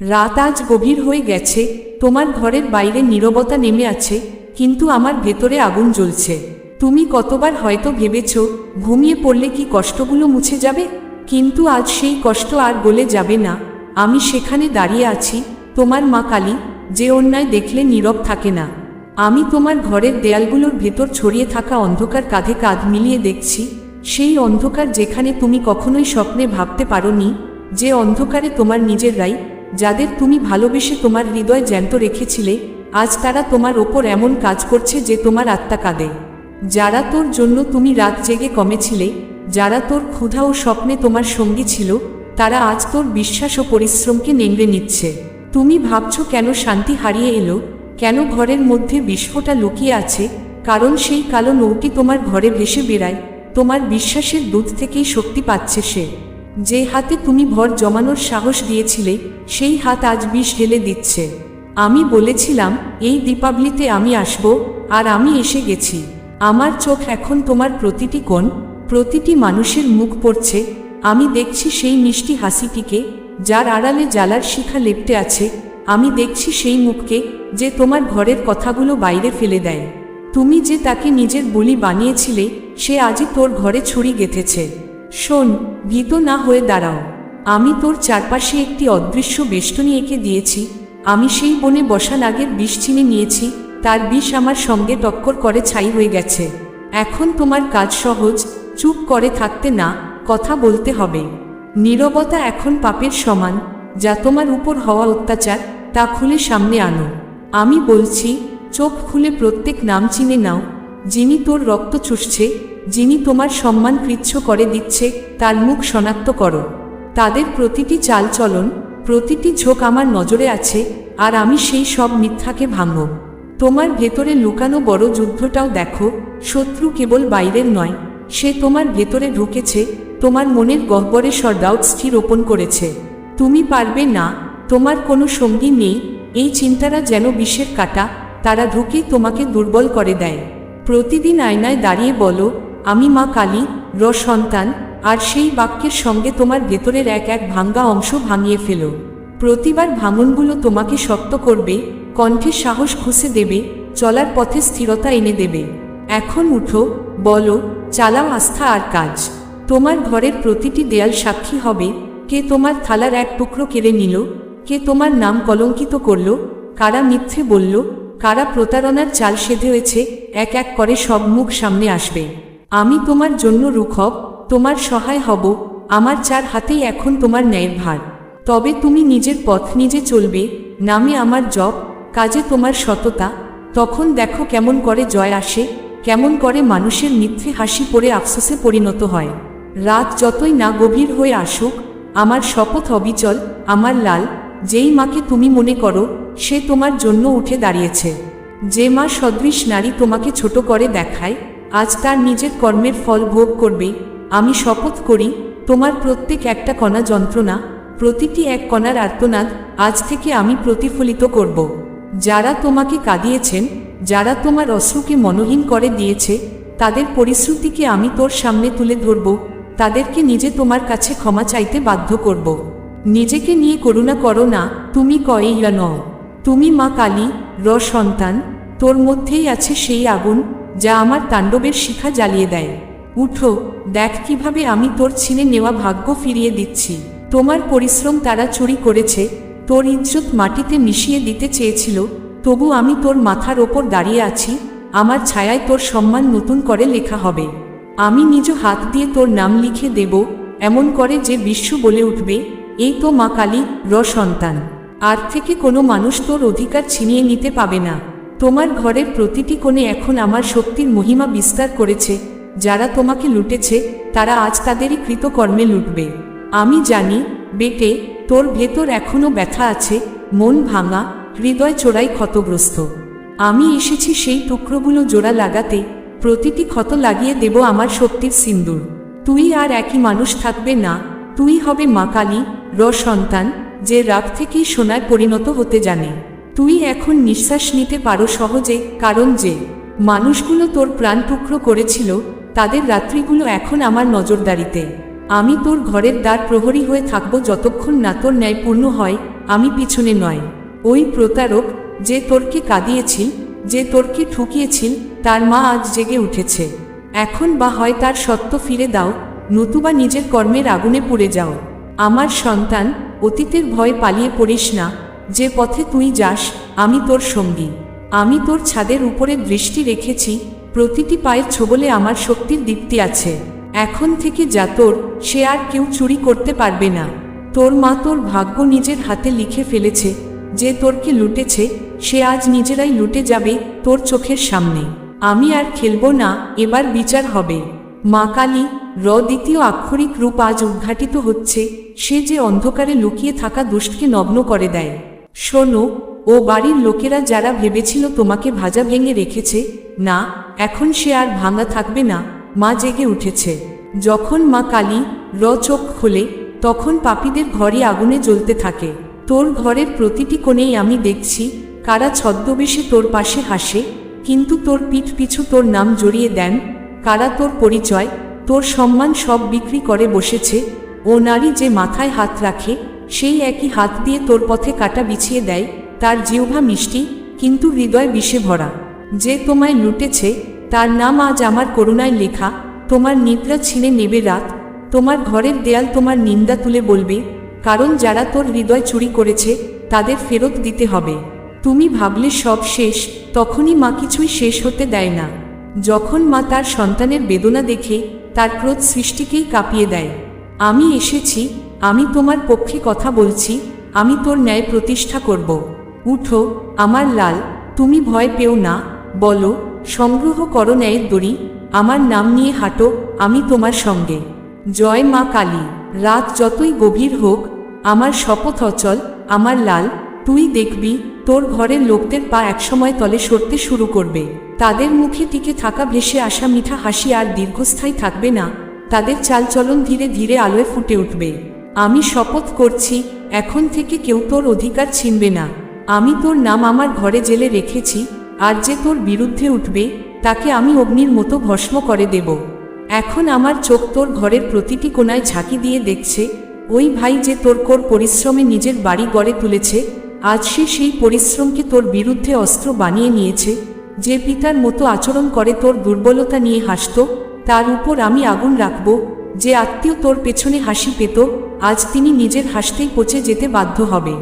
রাত আজ গভীর হয়ে গেছে, তোমার ঘরের বাইরে নীরবতা নেমে আছে, কিন্তু আমার ভেতরে আগুন জ্বলছে। তুমি কতবার হয়তো ভেবেছ, ঘুমিয়ে পড়লে কি কষ্টগুলো মুছে যাবে? কিন্তু আজ সেই কষ্ট আর গলে যাবে না। আমি সেখানে দাঁড়িয়ে আছি, তোমার মা কালী, যে অন্যায় দেখলে নীরব থাকে না। আমি তোমার ঘরের দেয়ালগুলোর ভেতর ছড়িয়ে থাকা অন্ধকার কাঁধে কাঁধ মিলিয়ে দেখছি, সেই অন্ধকার যেখানে তুমি কখনোই স্বপ্নে ভাবতে পারোনি, যে অন্ধকারে তোমার নিজেরাই যাদের তুমি ভালোবেসে তোমার হৃদয় জ্যান্ত রেখেছিলে, আজ তারা তোমার ওপর এমন কাজ করছে যে তোমার আত্মা কাঁদে। যারা তোর জন্য তুমি রাত জেগে কমেছিলে, যারা তোর ক্ষুধা ও স্বপ্নে তোমার সঙ্গী ছিল, তারা আজ তোর বিশ্বাস ও পরিশ্রমকে নেংড়ে নিচ্ছে। তুমি ভাবছ কেন শান্তি হারিয়ে এলো? কেন ঘরের মধ্যে বিস্ফোটা লুকিয়ে আছে? কারণ সেই কালো নৌটি তোমার ঘরে ভেসে বেড়ায়, তোমার বিশ্বাসের দুধ থেকেই শক্তি পাচ্ছে সে। যে হাতে তুমি ভর জমানোর সাহস দিয়েছিলে, সেই হাত আজ বিষ ঢেলে দিচ্ছে। আমি বলেছিলাম, এই দীপাবলিতে আমি আসব, আর আমি এসে গেছি। আমার চোখ এখন তোমার প্রতিটি কোণ, প্রতিটি মানুষের মুখ পড়ছে। আমি দেখছি সেই মিষ্টি হাসিটিকে, যার আড়ালে জ্বালার শিখা লেপটে আছে। আমি দেখছি সেই মুখকে, যে তোমার ঘরের কথাগুলো বাইরে ফেলে দেয়। তুমি যে তাকে নিজের বলি বানিয়েছিলে, সে আজই তোর ঘরে ছুরি গেঁথেছে। শোন, ভীত না হয়ে দাঁড়াও। আমি তোর চারপাশে একটি অদৃশ্য বেষ্টনী এঁকে দিয়েছি। আমি সেই বনে বসা নাগের বিষ চিনে নিয়েছি। তার বিষ আমার সঙ্গে টক্কর করে ছাই হয়ে গেছে। এখন তোমার কাজ সহজ, চুপ করে থাকতে না, কথা বলতে হবে। নীরবতা এখন পাপের সমান, যা তোমার উপর হওয়া অত্যাচার, তা খুলে সামনে আনো। আমি বলছি, চোখ খুলে প্রত্যেক নাম চিনে নাও, যিনি তোর রক্ত চুষছে যিনি তোমার সম্মান কৃচ্ছ করে দিচ্ছে, তার মুখ শনাক্ত করো। তাদের প্রতিটি চালচলন, প্রতিটি ঝোঁক আমার নজরে আছে, আর আমি সেই সব মিথ্যাকে ভাঙব তোমার ভেতরে লুকানো বড় যুদ্ধটাও দেখো, শত্রু কেবল বাইরের নয়, সে তোমার ভেতরে ঢুকেছে, তোমার মনের গহ্বরে সর্দাউটসটি রোপণ করেছে। তুমি পারবে না, তোমার কোনো সঙ্গী নেই, এই চিন্তারা যেন বিষের কাটা, তারা ঢুকেই তোমাকে দুর্বল করে দেয়। প্রতিদিন আয়নায় দাঁড়িয়ে বলো আমি মা কালী, র সন্তান, আর সেই বাক্যের সঙ্গে তোমার ভেতরের এক এক ভাঙ্গা অংশ ভাঙিয়ে ফেলো। প্রতিবার ভাঙনগুলো তোমাকে শক্ত করবে, কণ্ঠে সাহস খুঁজে দেবে, চলার পথে স্থিরতা এনে দেবে। এখন উঠো, বলো, চালাও আস্থা আর কাজ। তোমার ঘরের প্রতিটি দেয়াল সাক্ষী হবে, কে তোমার থালার এক টুকরো কেড়ে নিল, কে তোমার নাম কলঙ্কিত করল, কারা মিথ্যে বলল, কারা প্রতারণার চাল সেধে হয়েছে এক এক করে সব মুখ সামনে আসবে। আমি তোমার জন্য রুখব, তোমার সহায় হব, আমার চার হাতেই এখন তোমার ন্যায়ের ভার। তবে তুমি নিজের পথ নিজে চলবে, নামে আমার জব কাজে তোমার সততা। তখন দেখো কেমন করে জয় আসে, কেমন করে মানুষের মিথ্যে হাসি পড়ে আফসোসে পরিণত হয়। রাত যতই না গভীর হয়ে আসুক, আমার শপথ অবিচল, আমার লাল, যেই মাকে তুমি মনে করো, সে তোমার জন্য উঠে দাঁড়িয়েছে। যে মা সদৃশ নারী তোমাকে ছোট করে দেখায় আজ তার নিজের কর্মের ফল ভোগ করবে। আমি শপথ করি, তোমার প্রত্যেক একটা কণা যন্ত্রণা, প্রতিটি এক কণার আর্তনাদ আজ থেকে আমি প্রতিফলিত করব। যারা তোমাকে কাঁদিয়েছেন, যারা তোমার অশ্রুকে মনহীন করে দিয়েছে, তাদের পরিশ্রুতিকে আমি তোর সামনে তুলে ধরব। তাদেরকে নিজে তোমার কাছে ক্ষমা চাইতে বাধ্য করব। নিজেকে নিয়ে করুণা করো না, তুমি কয়েইয়া নও তুমি মা কালী, র সন্তান, তোর মধ্যেই আছে সেই আগুন যা আমার তাণ্ডবের শিখা জ্বালিয়ে দেয়। উঠো, দেখ কীভাবে আমি তোর ছিনে নেওয়া ভাগ্য ফিরিয়ে দিচ্ছি। তোমার পরিশ্রম তারা চুরি করেছে, তোর ইজ্জত মাটিতে মিশিয়ে দিতে চেয়েছিল, তবু আমি তোর মাথার ওপর দাঁড়িয়ে আছি, আমার ছায়ায় তোর সম্মান নতুন করে লেখা হবে। আমি নিজ হাত দিয়ে তোর নাম লিখে দেব, এমন করে যে বিশ্ব বলে উঠবে এই তো মা কালী, র সন্তান। আর থেকে কোনো মানুষ তোর অধিকার ছিনিয়ে নিতে পাবে না। তোমার ঘরের প্রতিটি কোণে এখন আমার শক্তির মহিমা বিস্তার করেছে, যারা তোমাকে লুটেছে, তারা আজ তাদেরই কৃতকর্মে লুটবে। আমি জানি, বেটে, তোর ভেতর এখনও ব্যথা আছে, মন ভাঙা, হৃদয় চোরাই ক্ষতগ্রস্ত। আমি এসেছি সেই টুকরোগুলো জোড়া লাগাতে, প্রতিটি ক্ষত লাগিয়ে দেব আমার শক্তির সিন্দুর। তুই আর একই মানুষ থাকবে না, তুই হবে মা কালী, র সন্তান, যে রাগ থেকেই সোনায় পরিণত হতে জানে। তুই এখন নিঃশ্বাস নিতে পারো সহজে, কারণ যে মানুষগুলো তোর প্রাণ টুকরো করেছিল, তাদের রাত্রিগুলো এখন আমার নজরদারিতে। আমি তোর ঘরের দ্বার প্রহরী হয়ে থাকব যতক্ষণ না তোর ন্যায় পূর্ণ হয়, আমি পিছনে নয়। ওই প্রতারক যে তোরকে কাঁদিয়েছিল, যে তোরকে ঠুকিয়েছিল, তার মা আজ জেগে উঠেছে। এখন বা হয় তার সত্য ফিরে দাও, নতুবা নিজের কর্মের আগুনে পুড়ে যাও। আমার সন্তান, অতীতের ভয় পালিয়ে পড়িস না যে পথে তুই যাস, আমি তোর সঙ্গী। আমি তোর ছাদের উপরে দৃষ্টি রেখেছি, প্রতিটি পায়ের ছোবলে আমার শক্তির দীপ্তি আছে। এখন থেকে যা তোর, সে আর কেউ চুরি করতে পারবে না। তোর মা তোর ভাগ্য নিজের হাতে লিখে ফেলেছে, যে তোরকে লুটেছে, সে আজ নিজেরাই লুটে যাবে তোর চোখের সামনে। আমি আর খেলব না, এবার বিচার হবে। মা কালী, র দ্বিতীয় আক্ষরিক রূপ আজ উদ্ঘাটিত হচ্ছে, সে যে অন্ধকারে লুকিয়ে থাকা দুষ্টকে নগ্ন করে দেয়। শোনো, ও বাড়ির লোকেরা যারা ভেবেছিল তোমাকে ভাজা ভেঙে রেখেছে, না, এখন সে আর ভাঙা থাকবে না, মা জেগে উঠেছে। যখন মা কালী র চোখ খোলে, তখন পাপীদের ঘরে আগুনে জ্বলতে থাকে। তোর ঘরের প্রতিটি কোণেই আমি দেখছি, কারা ছদ্মবেশে তোর পাশে হাসে, কিন্তু তোর পিঠ পিছু তোর নাম জড়িয়ে দেন, কারা তোর পরিচয়, তোর সম্মান সব বিক্রি করে বসেছে, ও নারী যে মাথায় হাত রাখে সেই একই হাত দিয়ে তোর পথে কাটা বিছিয়ে দেয়, তার জিহ্বা মিষ্টি, কিন্তু হৃদয় বিষে ভরা। যে তোমায় লুটেছে, তার নাম আজ আমার করুণায় লেখা, তোমার নিদ্রা ছিঁড়ে নেবে রাত, তোমার ঘরের দেয়াল তোমার নিন্দা তুলে বলবে, কারণ যারা তোর হৃদয় চুরি করেছে, তাদের ফেরত দিতে হবে। তুমি ভাবলে সব শেষ, তখনই মা কিছুই শেষ হতে দেয় না। যখন মা তার সন্তানের বেদনা দেখে, তার ক্রোধ সৃষ্টিকেই কাঁপিয়ে দেয়। আমি এসেছি আমি তোমার পক্ষে কথা বলছি, আমি তোর ন্যায় প্রতিষ্ঠা করব। উঠো, আমার লাল, তুমি ভয় পেও না, বলো, সংগ্রহ করো ন্যায়ের দড়ি, আমার নাম নিয়ে হাঁটো, আমি তোমার সঙ্গে। জয় মা কালী, রাত যতই গভীর হোক, আমার শপথ অচল, আমার লাল, তুই দেখবি, তোর ঘরের লোকদের পা একসময় তলে সরতে শুরু করবে। তাদের মুখে টিকে থাকা ভেসে আসা মিঠা হাসি আর দীর্ঘস্থায়ী থাকবে না, তাদের চালচলন ধীরে ধীরে আলোয় ফুটে উঠবে। আমি শপথ করছি, এখন থেকে কেউ তোর অধিকার ছিনবে না। আমি তোর নাম আমার ঘরে জেলে রেখেছি, আর যে তোর বিরুদ্ধে উঠবে, তাকে আমি অগ্নির মতো ভস্ম করে দেব। এখন আমার চোখ তোর ঘরের প্রতিটি কোনায় ঝাঁকি দিয়ে দেখছে, ওই ভাই যে তোর কোর পরিশ্রমে নিজের বাড়ি গড়ে তুলেছে, আজ সে সেই পরিশ্রমকে তোর বিরুদ্ধে অস্ত্র বানিয়ে নিয়েছে, যে পিতার মতো আচরণ করে তোর দুর্বলতা নিয়ে হাসত, তার উপর আমি আগুন রাখব যে আত্মীয় তোর পেছনে হাসি পেত, আজ তিনি নিজের হাসতেই পচে যেতে বাধ্য হবে।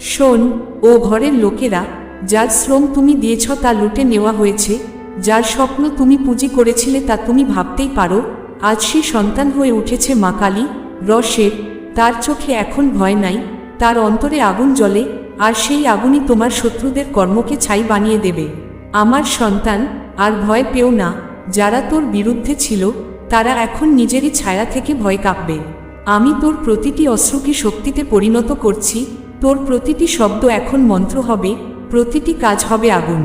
শোন, ও ঘরের লোকেরা, যার শ্রম তুমি দিয়েছ তা লুটে নেওয়া হয়েছে, যার স্বপ্ন তুমি পুঁজি করেছিলে তা তুমি ভাবতেই পারো, আজ সে সন্তান হয়ে উঠেছে মা কালী, রসের, তার চোখে এখন ভয় নাই, তার অন্তরে আগুন জ্বলে, আর সেই আগুনই তোমার শত্রুদের কর্মকে ছাই বানিয়ে দেবে। আমার সন্তান, আর ভয় পেও না, যারা তোর বিরুদ্ধে ছিল তারা এখন নিজেরই ছায়া থেকে ভয় কাঁপবে। আমি তোর প্রতিটি অশ্রুকে শক্তিতে পরিণত করছি, তোর প্রতিটি শব্দ এখন মন্ত্র হবে, প্রতিটি কাজ হবে আগুন।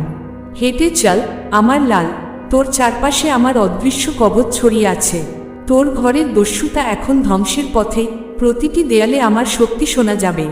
হেঁটে চল, আমার লাল, তোর চারপাশে আমার অদৃশ্য কবচ ছড়িয়ে আছে। তোর ঘরের দস্যুতা এখন ধ্বংসের পথে, প্রতিটি দেয়ালে আমার শক্তি শোনা যাবে।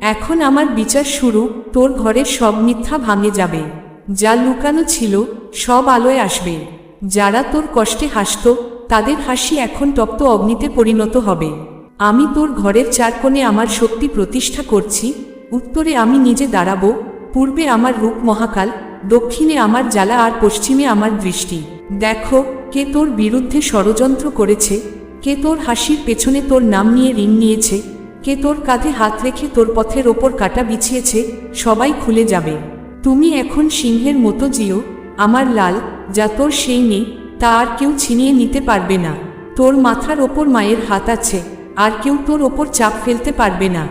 এখন আমার বিচার শুরু, তোর ঘরের সব মিথ্যা ভাঙে যাবে। যা লুকানো ছিল, সব আলোয় আসবে। যারা তোর কষ্টে হাসত তাদের হাসি এখন তপ্ত অগ্নিতে পরিণত হবে। আমি তোর ঘরের চার কোণে আমার শক্তি প্রতিষ্ঠা করছি, উত্তরে আমি নিজে দাঁড়াবো, পূর্বে আমার রূপ মহাকাল, দক্ষিণে আমার জ্বালা আর পশ্চিমে আমার দৃষ্টি। দেখো, কে তোর বিরুদ্ধে ষড়যন্ত্র করেছে, কে তোর হাসির পেছনে তোর নাম নিয়ে ঋণ নিয়েছে, কে তোর কাঁধে হাত রেখে তোর পথের ওপর কাটা বিছিয়েছে, সবাই খুলে যাবে। তুমি এখন সিংহের মতো জিও, আমার লাল, যা তোর সেই নেই তা আর কেউ ছিনিয়ে নিতে পারবে না। তোর মাথার ওপর মায়ের হাত আছে, আর কেউ তোর ওপর চাপ ফেলতে পারবে না।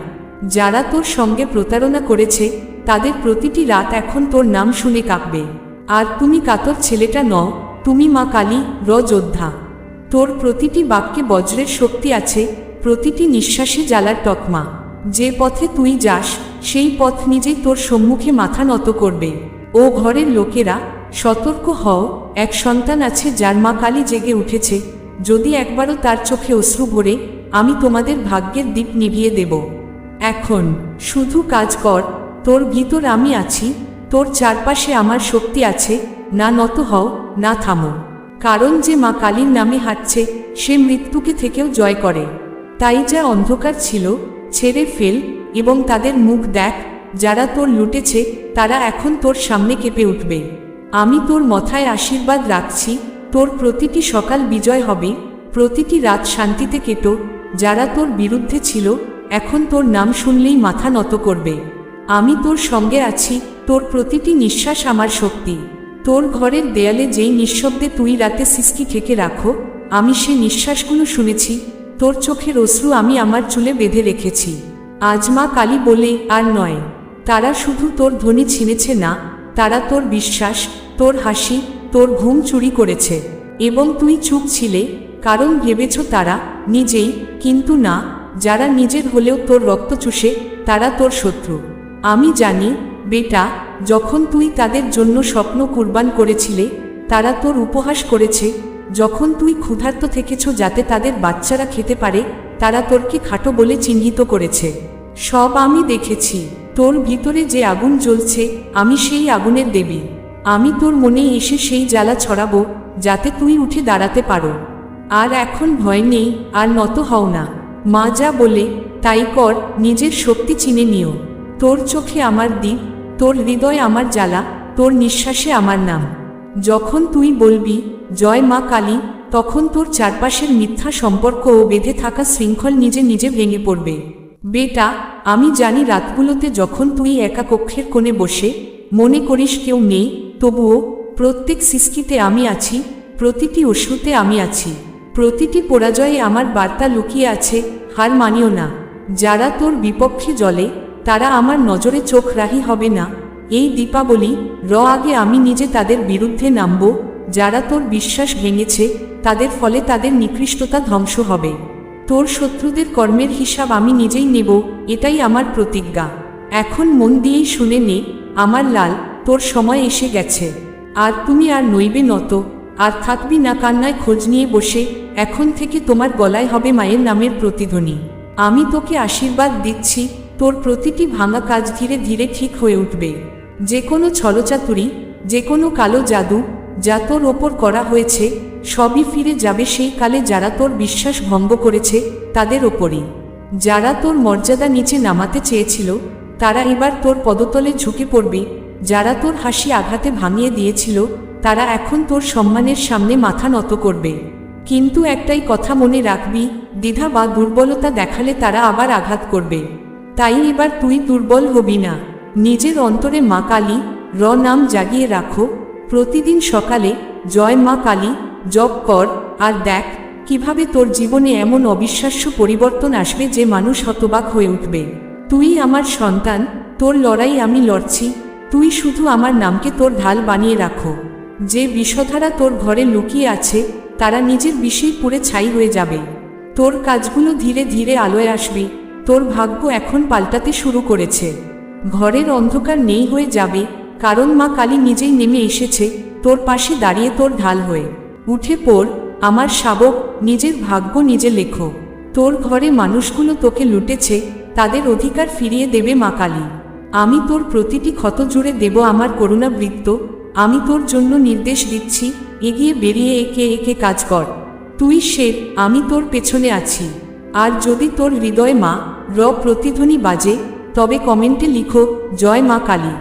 যারা তোর সঙ্গে প্রতারণা করেছে, তাদের প্রতিটি রাত এখন তোর নাম শুনে কাঁপবে। আর তুমি কাতর ছেলেটা নও, তুমি মা কালী র যোদ্ধা। তোর প্রতিটি বাক্যে বজ্রের শক্তি আছে, প্রতিটি নিঃশ্বাসে জ্বালার তকমা। যে পথে তুই যাস, সেই পথ নিজেই তোর সম্মুখে মাথা নত করবে। ও ঘরের লোকেরা সতর্ক হও, এক সন্তান আছে যার মা কালী জেগে উঠেছে, যদি একবারও তার চোখে অশ্রু ভরে, আমি তোমাদের ভাগ্যের দ্বীপ নিভিয়ে দেব। এখন, শুধু কাজ কর, তোর ভিতর আমি আছি, তোর চারপাশে আমার শক্তি আছে, না নত হও, না থামো। কারণ যে মা কালীর নামে হাঁটছে, সে মৃত্যুকে থেকেও জয় করে। তাই যা অন্ধকার ছিল, ছেড়ে ফেল এবং তাদের মুখ দেখ, যারা তোর লুটেছে, তারা এখন তোর সামনে কেঁপে উঠবে। আমি তোর মাথায় আশীর্বাদ রাখছি, তোর প্রতিটি সকাল বিজয় হবে, প্রতিটি রাত শান্তিতে কেটো, যারা তোর বিরুদ্ধে ছিল, এখন তোর নাম শুনলেই মাথা নত করবে। আমি তোর সঙ্গে আছি, তোর প্রতিটি নিঃশ্বাস আমার শক্তি। তোর ঘরের দেয়ালে যেই নিঃশব্দে তুই রাতে সিসকি ঠেকে রাখো, আমি সে নিঃশ্বাসগুলো শুনেছি, তোর চোখের অশ্রু আমি আমার চুলে বেঁধে রেখেছি। আজ মা কালী বলে, আর নয়, তারা শুধু তোর ধ্বনি ছিনেছে না তারা তোর বিশ্বাস, তোর হাসি, তোর ঘুম চুরি করেছে। এবং তুই চুপ ছিলে, কারণ ভেবেছ তারা নিজেই, কিন্তু না, যারা নিজের হলেও তোর রক্ত চুষে, তারা তোর শত্রু। আমি জানি, বেটা, যখন তুই তাদের জন্য স্বপ্ন কুরবান করেছিলে, তারা তোর উপহাস করেছে। যখন তুই ক্ষুধার্ত থেকেছ যাতে তাদের বাচ্চারা খেতে পারে, তারা তোরকে খাটো বলে চিহ্নিত করেছে। সব আমি দেখেছি। তোর ভিতরে যে আগুন জ্বলছে, আমি সেই আগুনের দেবী। আমি তোর মনে এসে সেই জ্বালা ছড়াবো, যাতে তুই উঠে দাঁড়াতে পারো। আর এখন ভয় নেই, আর নত হও না। মা যা বলে, তাই কর, নিজের শক্তি চিনে নিও। তোর চোখে আমার দ্বীপ তোর হৃদয় আমার জ্বালা, তোর নিঃশ্বাসে আমার নাম। যখন তুই বলবি, জয় মা কালী তখন তোর চারপাশের মিথ্যা সম্পর্ক ও বেঁধে থাকা শৃঙ্খল নিজে নিজে ভেঙে পড়বে। বেটা, আমি জানি রাতগুলোতে যখন তুই একা কক্ষের কোণে বসে, মনে করিস কেউ নেই, তবুও প্রত্যেক সিস্কিতে আমি আছি, প্রতিটি অশ্রুতে আমি আছি, প্রতিটি পরাজয়ে আমার বার্তা লুকিয়ে আছে, হার মানিও না, যারা তোর বিপক্ষে জলে, তারা আমার নজরে চোখ রাহি হবে না, এই দীপাবলি, র আগে আমি নিজে তাদের বিরুদ্ধে নামব, যারা তোর বিশ্বাস ভেঙেছে, তাদের ফলে তাদের নিকৃষ্টতা ধ্বংস হবে। তোর শত্রুদের কর্মের হিসাব আমি নিজেই নেব, এটাই আমার প্রতিজ্ঞা। এখন মন দিয়েই শুনে নে, আমার লাল, তোর সময় এসে গেছে। আর তুমি আর নইবে নত, আর থাকবি না কান্নায় খোঁজ নিয়ে বসে, এখন থেকে তোমার গলায় হবে মায়ের নামের প্রতিধ্বনি। আমি তোকে আশীর্বাদ দিচ্ছি, তোর প্রতিটি ভাঙা কাজ ধীরে ধীরে ঠিক হয়ে উঠবে। যে কোনো ছলচাতুরি, যে কোনো কালো জাদু, যা তোর ওপর করা হয়েছে সবই ফিরে যাবে সেই কালে যারা তোর বিশ্বাস ভঙ্গ করেছে তাদের ওপরই। যারা তোর মর্যাদা নিচে নামাতে চেয়েছিল, তারা এবার তোর পদতলে ঝুঁকে পড়বে। যারা তোর হাসি আঘাতে ভাঙিয়ে দিয়েছিল, তারা এখন তোর সম্মানের সামনে মাথা নত করবে। কিন্তু একটাই কথা মনে রাখবি, দ্বিধা বা দুর্বলতা দেখালে তারা আবার আঘাত করবে। তাই এবার তুই দুর্বল হবি না। নিজের অন্তরে মা কালী, র নাম জাগিয়ে রাখো। প্রতিদিন সকালে, জয় মা কালী জপ কর, আর দেখ, কীভাবে তোর জীবনে এমন অবিশ্বাস্য পরিবর্তন আসবে যে মানুষ হতবাক হয়ে উঠবে। তুই আমার সন্তান, তোর লড়াই আমি লড়ছি, তুই শুধু আমার নামকে তোর ঢাল বানিয়ে রাখো। যে বিষধারা তোর ঘরে লুকিয়ে আছে, তারা নিজের বিষেই পুড়ে ছাই হয়ে যাবে। তোর কাজগুলো ধীরে ধীরে আলোয় আসবে, তোর ভাগ্য এখন পাল্টাতে শুরু করেছে। ঘরের অন্ধকার নেই হয়ে যাবে, কারণ মা কালী নিজেই নেমে এসেছে, তোর পাশে দাঁড়িয়ে তোর ঢাল হয়ে। উঠে পড়, আমার শাবক, নিজের ভাগ্য নিজে লেখো। তোর ঘরে মানুষগুলো তোকে লুটেছে, তাদের অধিকার ফিরিয়ে দেবে মা কালী। আমি তোর প্রতিটি ক্ষত জুড়ে দেব আমার করুণাবৃত্ত, আমি তোর জন্য নির্দেশ দিচ্ছি, এগিয়ে বেরিয়ে একে একে কাজ কর। তুই শের, আমি তোর পেছনে আছি। আর যদি তোর হৃদয় মা, র প্রতিধ্বনি বাজে, তবে কমেন্টে লিখো, জয় মা কালী।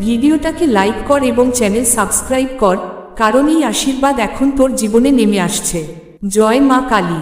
ভিডিওটাকে লাইক কর এবং চ্যানেল সাবস্ক্রাইব কর কারণ এই আশীর্বাদ এখন তোর জীবনে নেমে আসছে। জয় মা কালী।